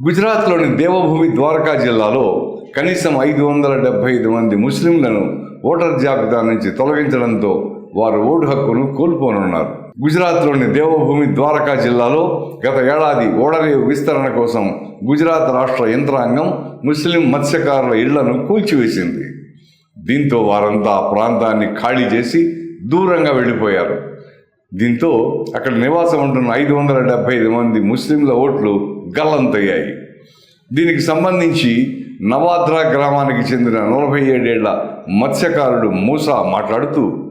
గుజరాత్లోని దేవభూమి ద్వారకా జిల్లాలో కనీసం ఐదు వందల డెబ్బై ఐదు మంది ముస్లింలను ఓటర్ జాబితా నుంచి తొలగించడంతో వారు ఓటు హక్కును కోల్పోనున్నారు. గుజరాత్లోని దేవభూమి ద్వారకా జిల్లాలో గత ఏడాది ఓడరేవు విస్తరణ కోసం గుజరాత్ రాష్ట్ర యంత్రాంగం ముస్లిం మత్స్యకారుల ఇళ్ళను కూల్చివేసింది. దీంతో వారంతా ఆ ప్రాంతాన్ని ఖాళీ చేసి దూరంగా వెళ్ళిపోయారు. దీంతో అక్కడ నివాసం ఉంటున్న ఐదు వందల డెబ్బై ఐదు మంది ముస్లింల ఓట్లు గల్లంతయ్యాయి. దీనికి సంబంధించి నవాద్రా గ్రామానికి చెందిన నలభై ఏడేళ్ళ మత్స్యకారుడు మూసా మాట్లాడుతూ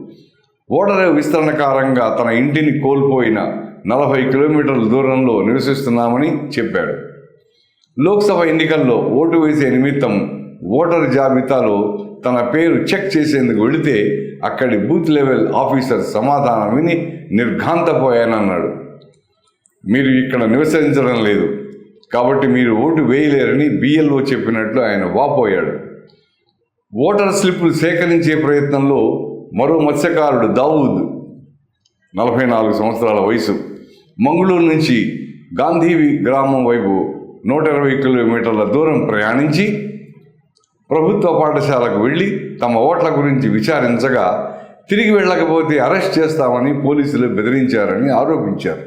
ఓడర విస్తరణ కారణంగా తన ఇంటిని కోల్పోయిన నలభై కిలోమీటర్ల దూరంలో నివసిస్తున్నామని చెప్పాడు. లోక్సభ ఎన్నికల్లో ఓటు వేసే నిమిత్తం ఓటర్ జాబితాలో తన పేరు చెక్ చేసేందుకు వెళితే అక్కడి బూత్ లెవెల్ ఆఫీసర్ సమాధానం విని నిర్ఘాంతపోయానన్నాడు. మీరు ఇక్కడ నివసించడం లేదు. కాబట్టి మీరు ఓటు వేయలేరని బిఎల్ఓ చెప్పినట్లు ఆయన వాపోయాడు. ఓటర్ స్లిప్లు సేకరించే ప్రయత్నంలో మరో మత్స్యకారుడు దావూద్ నలభై నాలుగు సంవత్సరాల వయసు. మంగళూరు నుంచి గాంధీ గ్రామం వైపు నూట ఇరవై కిలోమీటర్ల దూరం ప్రయాణించి ప్రభుత్వ పాఠశాలకు వెళ్ళి తమ ఓట్ల గురించి విచారించగా తిరిగి వెళ్ళకపోతే అరెస్ట్ చేస్తామని పోలీసులు బెదిరించారని ఆరోపించారు.